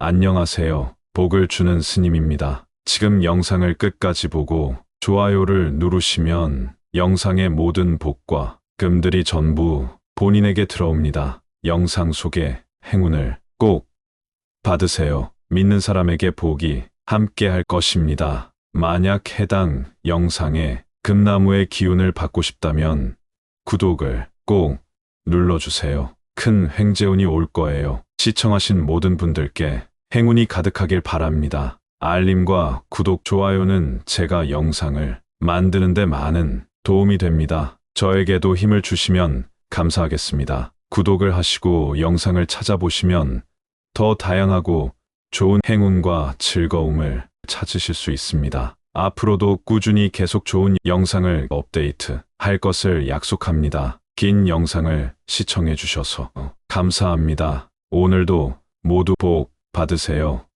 안녕하세요. 복을 주는 스님입니다. 지금 영상을 끝까지 보고 좋아요를 누르시면 영상의 모든 복과 금들이 전부 본인에게 들어옵니다. 영상 속에 행운을 꼭 받으세요. 믿는 사람에게 복이 함께 할 것입니다. 만약 해당 영상에 금나무의 기운을 받고 싶다면 구독을 꼭 눌러주세요. 큰 횡재운이 올 거예요. 시청하신 모든 분들께 행운이 가득하길 바랍니다. 알림과 구독, 좋아요는 제가 영상을 만드는 데 많은 도움이 됩니다. 저에게도 힘을 주시면 감사하겠습니다. 구독을 하시고 영상을 찾아보시면 더 다양하고 좋은 행운과 즐거움을 찾으실 수 있습니다. 앞으로도 꾸준히 계속 좋은 영상을 업데이트 할 것을 약속합니다. 긴 영상을 시청해 주셔서 감사합니다. 오늘도 모두 복 받으세요.